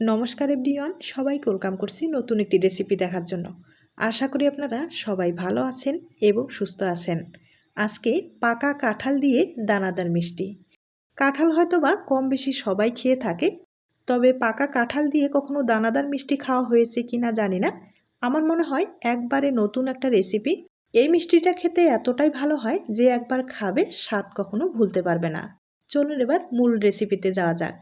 নমস্কার এভরিওয়ান, সবাইকে ওয়েলকাম করছি নতুন একটি রেসিপি দেখার জন্য। আশা করি আপনারা সবাই ভালো আছেন এবং সুস্থ আছেন। আজকে পাকা কাঁঠাল দিয়ে দানাদার মিষ্টি। কাঁঠাল হয়তো বা কম বেশি সবাই খেয়ে থাকে, তবে পাকা কাঁঠাল দিয়ে কখনো দানাদার মিষ্টি খাওয়া হয়েছে কি না জানি না। আমার মনে হয় একবারে নতুন একটা রেসিপি। এই মিষ্টিটা খেতে এতটাই ভালো হয় যে একবার খাবে, স্বাদ কখনো ভুলতে পারবে না। চলুন এবার মূল রেসিপিতে যাওয়া যাক।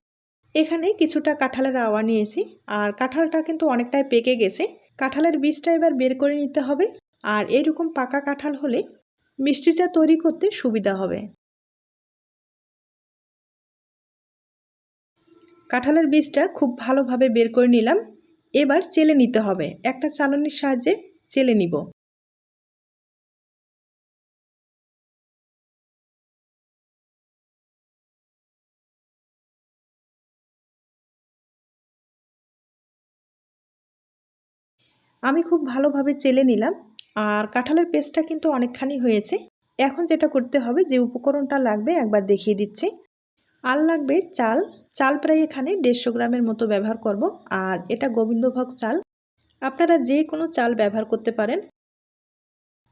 এখানে কিছুটা কাঁঠালের আওয়া নিয়েছি, আর কাঁঠালটা কিন্তু অনেকটাই পেকে গেছে। কাঁঠালের বীজটা এবার বের করে নিতে হবে, আর এরকম পাকা কাঁঠাল হলে মিষ্টিটা তৈরি করতে সুবিধা হবে। কাঁঠালের বীজটা খুব ভালোভাবে বের করে নিলাম। এবার চেলে নিতে হবে। একটা চালনির সাহায্যে চেলে নিব। আমি খুব ভালোভাবে চেলে নিলাম আর কাঁঠালের পেস্টটা কিন্তু অনেকখানি হয়েছে। এখন যেটা করতে হবে যে উপকরণটা লাগবে একবার দেখিয়ে দিচ্ছি। আর লাগবে চাল। চাল প্রায় এখানে দেড়শো গ্রামের মতো ব্যবহার করব। আর এটা গোবিন্দভোগ চাল। আপনারা যে কোনো চাল ব্যবহার করতে পারেন।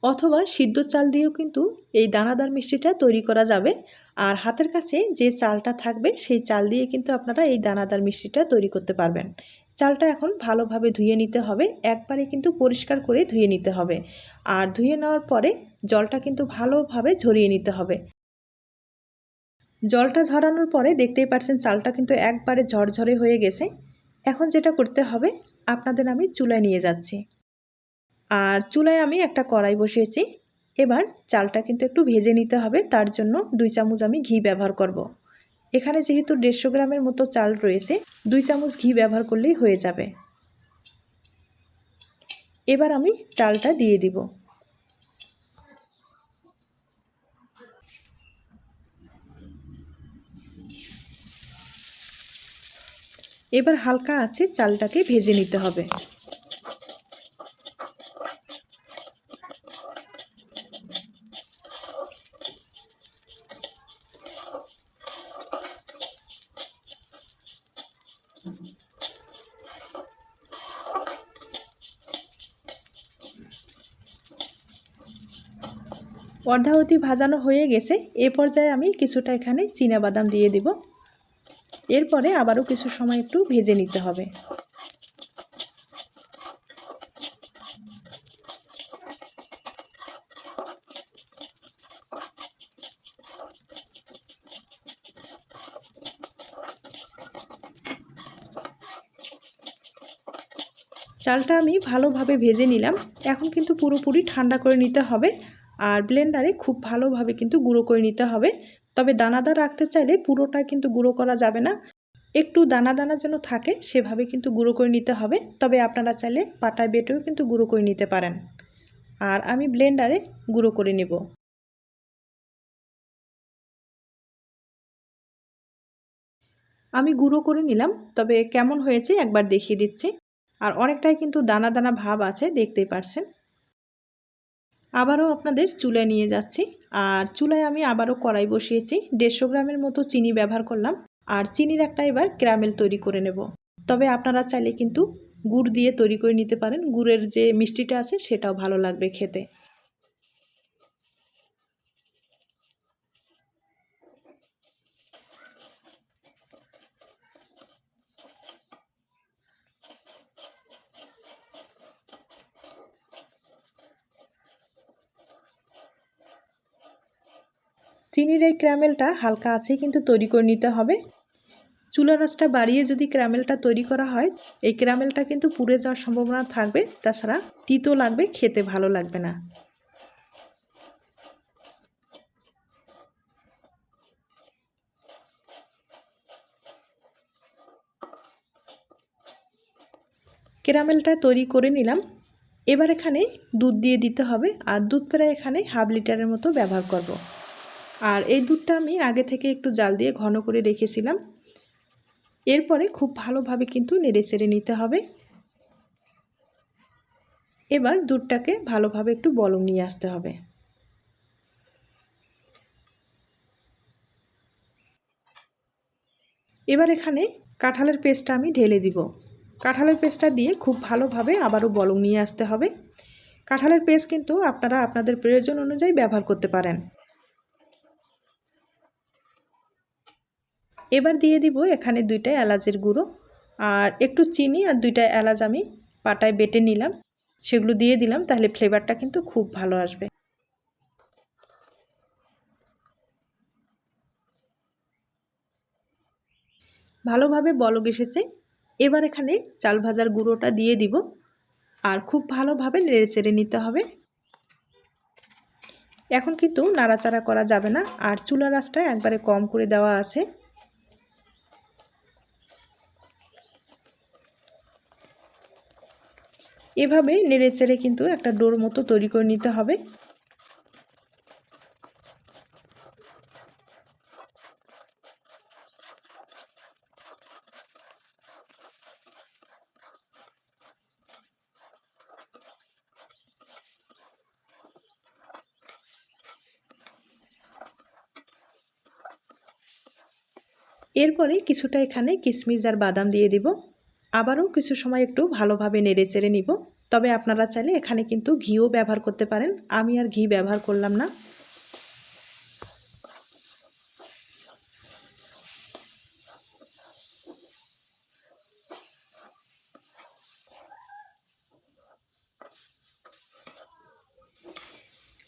অথবা সিদ্ধ চাল দিয়েও কিন্তু এই দানাদার মিষ্টিটা তৈরি করা যাবে। আর হাতের কাছে যে চালটা থাকবে সেই চাল দিয়ে কিন্তু আপনারা এই দানাদার মিষ্টিটা তৈরি করতে পারবেন। চালটা এখন ভালোভাবে ধুয়ে নিতে হবে। একবারে কিন্তু পরিষ্কার করে ধুয়ে নিতে হবে। আর ধুয়ে নেওয়ার পরে জলটা কিন্তু ভালোভাবে ঝরিয়ে নিতে হবে। জলটা ঝরানোর পরে দেখতেই পাচ্ছেন চালটা কিন্তু একবারে ঝরঝরে হয়ে গেছে। এখন যেটা করতে হবে, আপনাদের আমি চুলায় নিয়ে যাচ্ছি। আর চুলায় আমি একটা কড়াই বসিয়েছি। এবার চালটা কিন্তু একটু ভেজে নিতে হবে। তার জন্য দুই চামচ আমি ঘি ব্যবহার করব। এখানে যেহেতু দেড়শো গ্রামের মতো চাল রয়েছে, দুই চামচ ঘি ব্যবহার করলেই হয়ে যাবে। এবার আমি চালটা দিয়ে দিব। এবার হালকা আছে চালটাকে ভেজে নিতে হবে। অর্ধাবতী ভাজানো হয়ে গেছে, এ পর্যায়ে আমি কিছুটা এখানে বাদাম দিয়ে দিব। এরপরে আবারও কিছু সময় একটু ভেজে নিতে হবে। চালটা আমি ভালোভাবে ভেজে নিলাম। এখন কিন্তু পুরোপুরি ঠান্ডা করে নিতে হবে। আর ব্লেন্ডারে খুব ভালোভাবে কিন্তু গুঁড়ো করে নিতে হবে। তবে দানাদার রাখতে চাইলে পুরোটা কিন্তু গুঁড়ো করা যাবে না। একটু দানা দানা যেন থাকে, সেভাবে কিন্তু গুঁড়ো করে নিতে হবে। তবে আপনারা চাইলে পাটায় বেটেও কিন্তু গুঁড়ো করে নিতে পারেন। আর আমি ব্লেন্ডারে গুঁড়ো করে নেব। আমি গুঁড়ো করে নিলাম, তবে কেমন হয়েছে একবার দেখিয়ে দিচ্ছি। আর অনেকটাই কিন্তু দানা দানা ভাব আছে, দেখতেই পারছেন। আবারও আপনাদের চুলায় নিয়ে যাচ্ছি। আর চুলায় আমি আবারও কড়াই বসিয়েছি। দেড়শো গ্রামের মতো চিনি ব্যবহার করলাম। আর চিনির একটা এবার ক্যারামেল তৈরি করে নেব। তবে আপনারা চাইলে কিন্তু গুড় দিয়ে তৈরি করে নিতে পারেন। গুড়ের যে মিষ্টিটা আছে সেটাও ভালো লাগবে খেতে। চিনির এই ক্যারামেলটা হালকা আছে কিন্তু তৈরি করে নিতে হবে। চুলা রাসটা বাড়িয়ে যদি ক্যারামেলটা তৈরি করা হয়, এই ক্যারামেলটা কিন্তু পুড়ে যাওয়ার সম্ভাবনা থাকবে। তাছাড়া তিতো লাগবে, খেতে ভালো লাগবে না। ক্যারামেলটা তৈরি করে নিলাম। এবার এখানে দুধ দিয়ে দিতে হবে। আর দুধ প্রায় এখানে হাফ লিটারের মতো ব্যবহার করব। আর এই দুধটা আমি আগে থেকে একটু জাল দিয়ে ঘন করে রেখেছিলাম। এরপরে খুব ভালোভাবে কিন্তু নেড়ে চেড়ে নিতে হবে। এবার দুধটাকে ভালোভাবে একটু বলম নিয়ে আসতে হবে। এবার এখানে কাঁঠালের পেস্টটা আমি ঢেলে দিব। কাঁঠালের পেস্টটা দিয়ে খুব ভালোভাবে আবারও বলং নিয়ে আসতে হবে। কাঁঠালের পেস্ট কিন্তু আপনারা আপনাদের প্রয়োজন অনুযায়ী ব্যবহার করতে পারেন। এবার দিয়ে দিব এখানে দুইটা এলাচের গুঁড়ো আর একটু চিনি আর দুইটা এলাচ আমি পাটায় বেটে নিলাম। সেগুলো দিয়ে দিলাম, তাহলে ফ্লেভারটা কিন্তু খুব ভালো আসবে। ভালোভাবে বলক এসেছে। এবার এখানে চাল ভাজার গুঁড়োটা দিয়ে দিব আর খুব ভালোভাবে নেড়ে চেড়ে নিতে হবে। এখন কিন্তু নাড়াচাড়া করা যাবে না আর চুলা রাসটা একবারে কম করে দেওয়া আছে। এভাবে নেড়ে চেড়ে কিন্তু একটা ডোর মতো তৈরি করে নিতে হবে। এরপরে কিছুটা এখানে কিশমিশ আর বাদাম দিয়ে দিব। আবারও কিছু সময় একটু ভালোভাবে নেড়ে চেড়ে নিব। তবে আপনারা চাইলে এখানে কিন্তু ঘিও ব্যবহার করতে পারেন। আমি আর ঘি ব্যবহার করলাম না।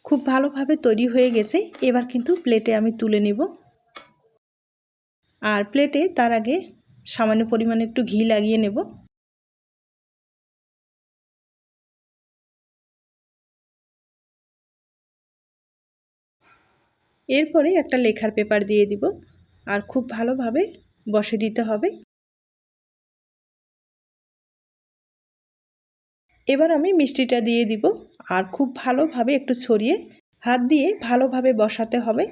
খুব ভালোভাবে তৈরি হয়ে গেছে। এবার কিন্তু প্লেটে আমি তুলে নিব। আর প্লেটে তার আগে সামান্য পরিমাণে একটু ঘি লাগিয়ে নেব। এরপরে একটা লেখার পেপার দিয়ে দিব, আর খুব ভালোভাবে বসে দিতে হবে। এবার আমি মিষ্টিটা দিয়ে দিব, আর খুব ভালোভাবে একটু ছড়িয়ে হাত দিয়ে ভালোভাবে বসাতে হবে।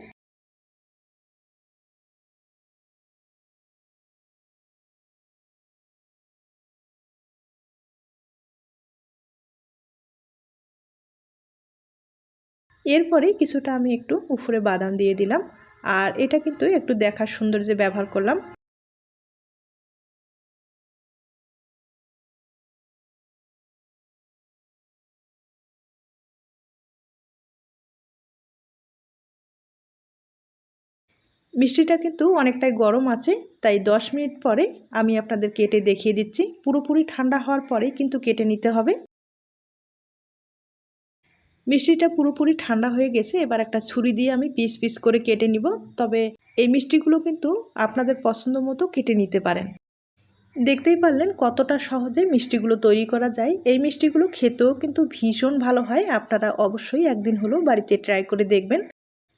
এরপরে কিছুটা আমি একটু উপরে বাদাম দিয়ে দিলাম। আর এটা কিন্তু একটু দেখার সৌন্দর্যে ব্যবহার করলাম। মিষ্টিটা কিন্তু অনেকটাই গরম আছে, তাই দশ মিনিট পরে আমি আপনাদের কেটে দেখিয়ে দিচ্ছি। পুরোপুরি ঠান্ডা হওয়ার পরে কিন্তু কেটে নিতে হবে। মিষ্টিটা পুরোপুরি ঠান্ডা হয়ে গেছে, এবার একটা ছুরি দিয়ে আমি পিস পিস করে কেটে নিব। তবে এই মিষ্টিগুলো কিন্তু আপনাদের পছন্দ মতো কেটে নিতে পারেন। দেখতেই পারলেন কতটা সহজে মিষ্টিগুলো তৈরি করা যায়। এই মিষ্টিগুলো খেতেও কিন্তু ভীষণ ভালো হয়, আপনারা অবশ্যই একদিন হলেও বাড়িতে ট্রাই করে দেখবেন।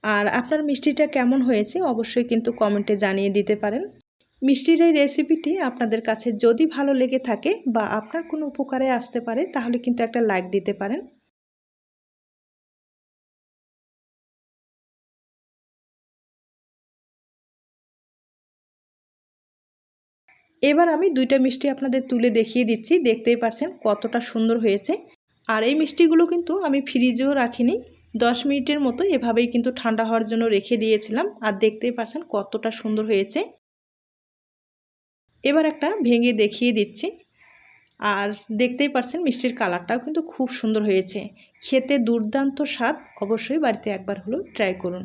আর আপনার মিষ্টিটা কেমন হয়েছে অবশ্যই কিন্তু কমেন্টে জানিয়ে দিতে পারেন। মিষ্টির এই রেসিপিটি আপনাদের কাছে যদি ভালো লেগে থাকে বা আপনার কোনো উপকারে আসতে পারে, তাহলে কিন্তু একটা লাইক দিতে পারেন। এবার আমি দুইটা মিষ্টি আপনাদের তুলে দেখিয়ে দিচ্ছি, দেখতেই পারছেন কতটা সুন্দর হয়েছে। আর এই মিষ্টিগুলো কিন্তু আমি ফ্রিজেও রাখিনি, দশ মিনিটের মতো এভাবেই কিন্তু ঠান্ডা হওয়ার জন্য রেখে দিয়েছিলাম, আর দেখতেই পারছেন কতটা সুন্দর হয়েছে। এবার একটা ভেঙে দেখিয়ে দিচ্ছি, আর দেখতেই পারছেন মিষ্টির কালারটাও কিন্তু খুব সুন্দর হয়েছে। খেতে দুর্দান্ত স্বাদ, অবশ্যই বাড়িতে একবার হলেও ট্রাই করুন।